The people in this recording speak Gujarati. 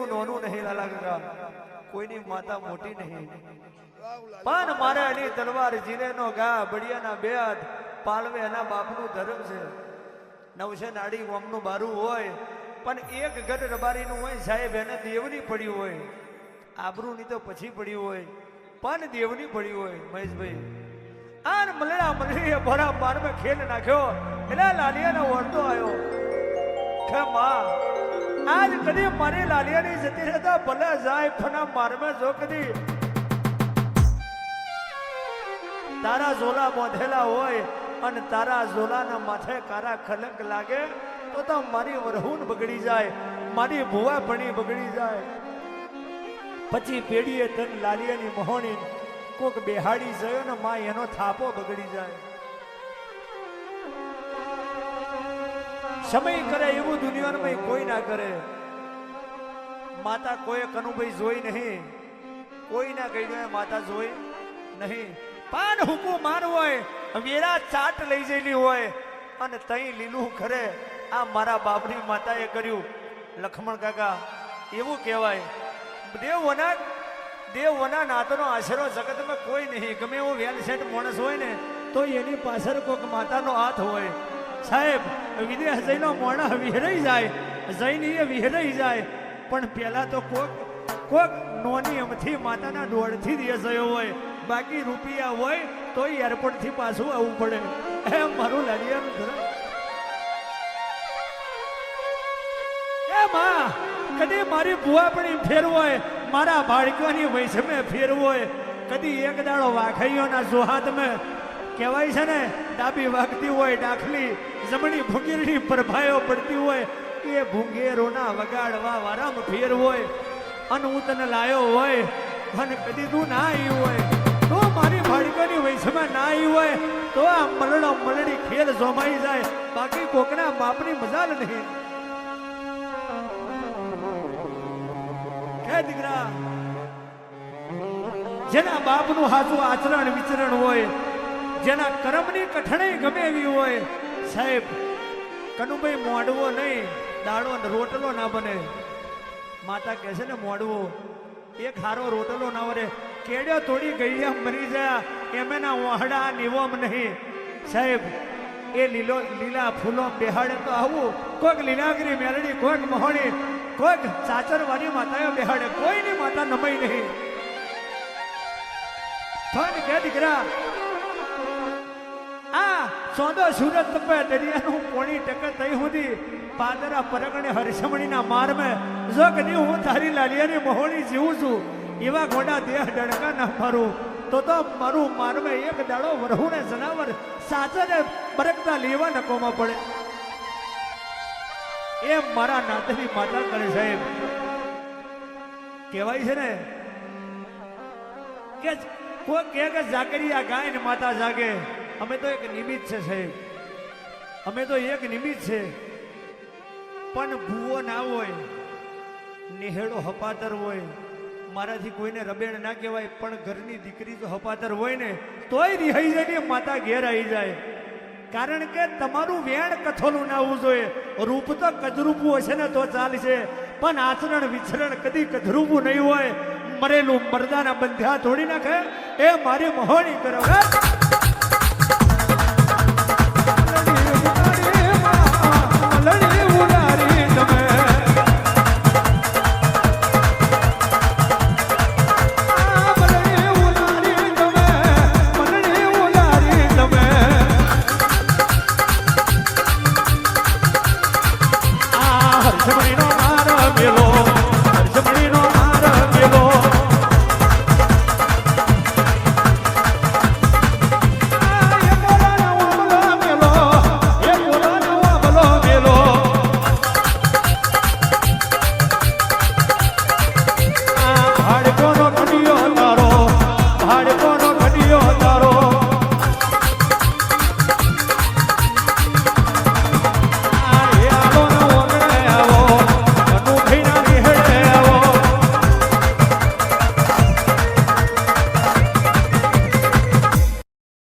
ઘણા કાકા કોઈની માતા મોટી નહીં. પણ મારે એની તલવાર જીરે નો ઘા બળિયાના બે હાથ પાલવે એના બાપનું ધર્મ છે. નવશે નાડી ઓમનું બારું હોય પણ એક ઘર રબારીનું હોય સાહેબ એને દેવની પડ્યું હોય. આબરૂની તો પછી પડ્યું હોય. પણ દેવની પડ્યું હોય મહેશભાઈ. આન મલડા મલડીએ ભરા બારમાં ખેલ નાખ્યો એટલે લાલિયાનો ઓરતો આવ્યો. માં આજ કદી મારી લાલિયાની જતી રહેતા ભલે જાય ફના મારમે જો કદી. તારા ઝોલા બાંધેલા હોય અને તારા ઝોલાના માથે કારા ખલક લાગે, તો તો મારી વરહુન બગડી જાય, મારી ભુવા ભણી બગડી જાય. પછી પેઢીએ તન લાલિયાની મોહણી કોક બેહાડી જયો ને માં એનો થાપો બગડી જાય. સમય કરે એવું દુનિયામાં કોઈ ના કરે. માતા કોઈ કનુભાઈ જોઈ નહીં. કોઈ ના કહી માતા જોઈ નહીં. પાન હુકુ માન હોય, વેરા ચાટ લઈ જયેલી હોય અને તઈ લીલું ખરે આ મારા બાપની માતાએ કર્યું. લખમણ કાકા, એવું કહેવાય. દેવોના દેવોના નાતનો આશરો જગતમાં કોઈ નહીં. ગમે એવો વેલ સેટ માણસ હોય ને, તો એની પાછળ કોઈક માતાનો હાથ હોય. સાહેબ વિદેશ જઈનો મોણા વિહરાઈ જાય જઈને એ વિહરાઈ જાય. પણ પેલા તો કોક કોક નોની અમથી માતાના દોડથી દે જયો હોય. બાકી રૂપિયા હોય તો એરપોર્ટથી પાછું આવવું પડે. એમ મારું લાડિયાનું એ માં, કદી મારી ભુવા પણ એમ ફેરવો હોય મારા બાળકોની વૈષમે ફેરવો હોય કદી એક દાડો વાઘાઈઓના જોહાત મેં કહેવાય છે ને ડાબી વાગતી હોય, ડાખલી, જમણી ભૂંગીરની પ્રભાયો પડતી હોય, એ ભૂંગેરોના વગાડવા વારામ ફેર હોય. અને હું તને લાયો હોય, અને કદી તું ના આવી હોય. તો મારી બાળકોની વૈષમાં ના આવી હોય, તો આ મલડો મલડી ખેર જોમાઈ જાય. બાકી કોકના બાપની મજાલ નહીં. હે દીકરા, જેના બાપનું સાચું આચરણ વિચરણ હોય જેના કરમની કઠણાઈ ગમે એવી હોય, સાહેબ, કનુભાઈ મોડવો નહીં દાડો રોટલો ના બને. માતા કહે છે ને, મોડવો, એક હારો રોટલો ના વરે. કેડ્યો તોડી ગઈ મરી ગયા એમ એના વહડા નિવમ નહીં. સાહેબ, એ લીલો, લીલા ફૂલો બેહાડે તો આવું. કોઈક લીલાગરી મેલડી, કોઈક મહોણી, કોઈક ચાચરવાની માતાએ બેહાડે. કોઈની માતા નમાઈ નહીં. પણ કે દીકરા સોદો સુરત તપે દરિયાનું પોણી ટકે થઈ સુધી પાદરા પરગણે હરસમણીના મારમે. જો ની હું તારી લાલિયાની મહોણી જીવું છું. એવા ગોડા દેહ ડણકા ન ફરું. તો તો મારું મારમે એક દાડો વરહુને જનાવર સાચરે બરકતા લેવા નકોમાં પડે. એ મારા નાતની માતા કરે સાહેબ. કહેવાય છે ને, કે કોઈ કે કે જાગરિયા ગાય ને માતા જાગે. અમે તો એક નિમિત્ત છે સાહેબ. અમે તો એક નિમિત્ત છે. પણ ભૂવો ના હોય નિહેડો હપાતર હોય, મારાથી કોઈને રબેણ ના કહેવાય, પણ ઘરની દીકરી જો હપાતર હોય ને, તોય રિહાઈ જાય ને માતા ઘેર આવી જાય. કારણ કે તમારું વેણ કથોલું ના આવવું જોઈએ. રૂપ તો કદરૂપું હશે ને તો ચાલશે. પણ આચરણ વિચરણ કદી કદરૂપું નહીં હોય. મરેલું મરદાના બંધ્યા તોડી નાખે. એ મારી મહોણી કરો?